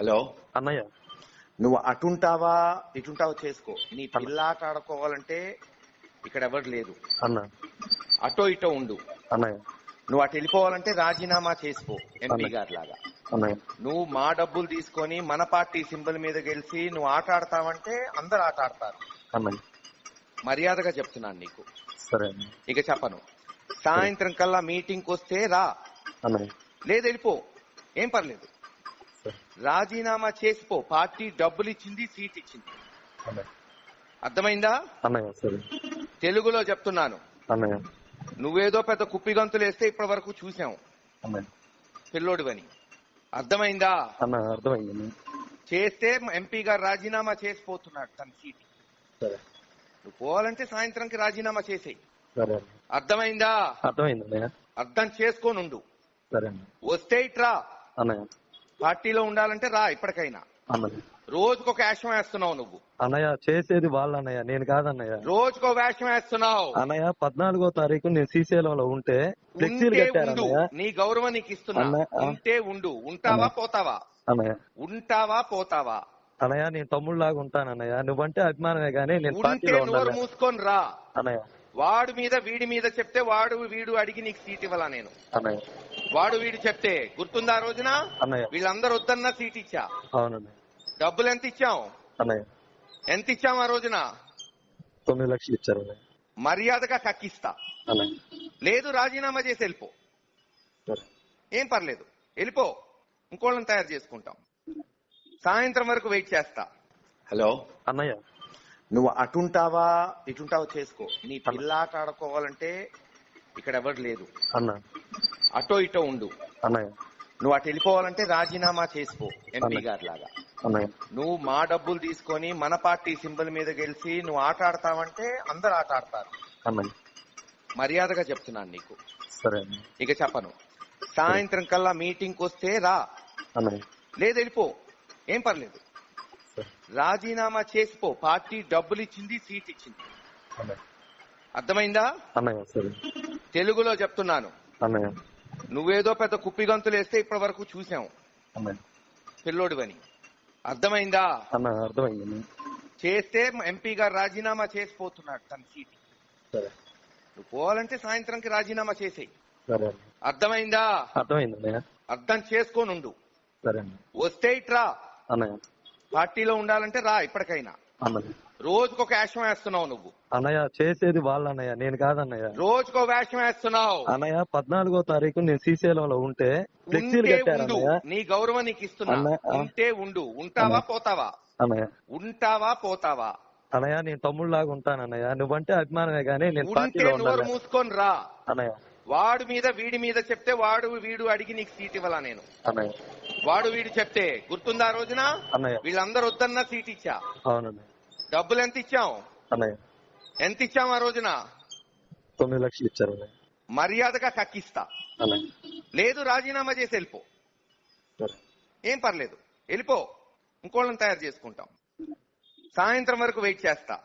Hello? అన్నయ్య. నువ్వు అటుంటావా ఇటుంటావా చేసుకో. నీ పిల్లాట ఆడుకోవాలంటే ఇక్కడ ఎవరు లేదు అన్న. అటో ఇటో ఉండు. అన్నయ్య. నువ్వు అటు వెళ్ళిపోవాలంటే రాజీనామా చేసుకో ఎంపీ గారి లాగా అన్నయ్య. నువ్వు మా డబ్బులు తీసుకొని మన పార్టీ సింబల్ మీద గెలిచి నువ్వు ఆట ఆడతావంటే అందరు ఆట ఆడతారు మర్యాదగా చెప్తున్నాను నీకు. ఇక చెప్పను. సాయంత్రం కల్లా మీటింగ్ వస్తే రా. లేదు వెళ్ళిపో. ఏం పర్లేదు. రాజీనామా చేసిపో పార్టీ డబ్బులు ఇచ్చింది సీట్ ఇచ్చింది అర్థమైందా? అన్నయ్య సరే. తెలుగులో చెప్తున్నాను. అన్నయ్య. నువ్వేదో పెద్ద కుప్పిగంతులు వేస్తే ఇప్పటి వరకు చూసాం అన్నయ్య. పిల్లోడివని. అర్థమైందా? అన్న అర్థమైంది అన్నయ్య. చేస్తే ఎంపీ గారు రాజీనామా చేసిపోతున్నాడు తన సీట్. సరే. నువ్వు పోవాలంటే సాయంత్రంకి రాజీనామా చేసేయి. అర్థమైందా? అర్థం చేసుకోనుండు. వస్తే ఇట్రా. అన్నయ్య. పార్టీలో ఉండాలంటే రా ఇప్పటికైనా. అన్నయ్య. రోజుకొక వేషం వేస్తున్నావు నువ్వు. అన్నయ్య చేసేది వాళ్ళు అన్నయ్య నేను కాదన్నయ్య. రోజుకో వేషం వేస్తున్నావు. అన్నయ్య పద్నాలుగో తారీఖు నేను శ్రీశైలంలో ఉంటే ఫ్లెక్సీలు ఉంటే కట్టారు నీ గౌరవం నీకు ఇస్తున్నా. ఉంటే ఉండు. ఉంటావా పోతావా? అన్నయ్య. ఉంటావా పోతావా? అన్నయ్య నేను తమ్ముళ్ళలాగా ఉంటాను అన్నయ్య. నువ్వంటే అభిమానమే కానీ నేను మూసుకొని రా. అన్నయ్య. వాడు మీద వీడి మీద చెప్తే వాడు వీడు అడిగి నీకు సీట్ ఇవ్వాలా నేను? అన్నయ్య. వాడు వీడు చెప్తే గుర్తుందా ఆ రోజున? అన్నయ్య. వీళ్ళందరూ వద్దన్నా సీట్ ఇచ్చా? డబ్బులు ఎంత ఇచ్చాం? అన్నయ్య. ఎంత ఇచ్చాం ఆ రోజున? తొమ్మిది లక్షలు ఇచ్చారు అన్నయ్య. మర్యాదగా కక్కిస్తా. అన్నయ్య. లేదు రాజీనామా చేసి వెళ్ళిపో. సరే. ఏం పర్లేదు. వెళ్ళిపో. ఇంకోళ్ళని తయారు చేసుకుంటాం. సాయంత్రం వరకు వెయిట్ చేస్తా. హలో. అన్నయ్య. నువ్వు అటుంటావా ఇటుంటావా చేసుకో. నీ పిల్లాట ఆడుకోవాలంటే ఇక్కడ ఎవరు లేదు అన్న. అటో ఇటో ఉండు. అన్నయ్య. నువ్వు అటు వెళ్ళిపోవాలంటే రాజీనామా చేసిపో ఎంపీ. గారి లాగా. అన్నయ్య. నువ్వు మా డబ్బులు తీసుకొని మన పార్టీ సింబల్ మీద గెలిచి నువ్వు ఆట ఆడతావంటే అందరు ఆట ఆడతారు. అన్నయ్య. మర్యాదగా చెప్తున్నాను నీకు. సరే అన్నయ్య. ఇక చెప్పను. సాయంత్రం కల్లా మీటింగ్ వస్తే రా. అన్నయ్య. లేదు వెళ్ళిపో. ఏం పర్లేదు. రాజీనామా చేసిపో. పార్టీ డబ్బులు ఇచ్చింది సీట్ ఇచ్చింది అర్థమైందా? అన్నయ్య సరే. తెలుగులో చెప్తున్నాను. అన్నయ్య. నువ్వేదో పెద్ద కుప్పిగంతులు వేస్తే ఇప్పటి వరకు చూసాం అన్నయ్య. పిల్లోడివని. అర్థమైందా? అన్న అర్థమైంది. చేస్తే ఎంపీ గారు రాజీనామా చేసిపోతున్నాడు తన సీట్. సరే. నువ్వు పోవాలంటే సాయంత్రంకి రాజీనామా చేసేయి. అర్థమైందా? అర్థమైంది అర్థం చేసుకోనుండు. వస్తే ఇట్రా. అన్నయ్య. పార్టీలో ఉండాలంటే రా ఇప్పటికైనా. రోజుకొక వేషం వేస్తున్నావు నువ్వు. అన్నయ్య చేసేది వాళ్ళు అన్నయ్య నేను కాదన్నయ్య. రోజుకో వేషం వేస్తున్నావు. అన్నయ్య పద్నాలుగో తారీఖు నేను శ్రీశైలంలో ఉంటే ఫ్లెక్సీలు కట్టారు నీ గౌరవం నీకు ఇస్తున్నా. ఉంటే ఉండు. ఉంటావా. పోతావా? అన్నయ్య. ఉంటావా పోతావా? అన్నయ్య నేను తమ్ముళ్ళలాగా ఉంటాను అన్నయ్య. నువ్వంటే అభిమానమే కానీ నేను పార్టీలో నోరు మూసుకొని రా. అన్నయ్య. వాడు మీద వీడి మీద చెప్తే వాడు వీడు అడిగి నీకు సీట్ ఇవ్వాలా నేను? అన్నయ్య. వాడు వీడు చెప్తే గుర్తుందా రోజున? వీళ్ళందరూ వద్దన్నా సీట్ ఇచ్చా. డబ్బులు ఎంత ఇచ్చాం? ఎంత ఇచ్చాం ఆ రోజున? తొమ్మిది లక్షలు ఇచ్చారు మర్యాదగా కక్కిస్తా. లేదు రాజీనామా చేసి వెళ్ళిపో. ఏం పర్లేదు. వెళ్ళిపో. ఇంకోళ్ళని తయారు చేసుకుంటాం. సాయంత్రం వరకు వెయిట్ చేస్తా.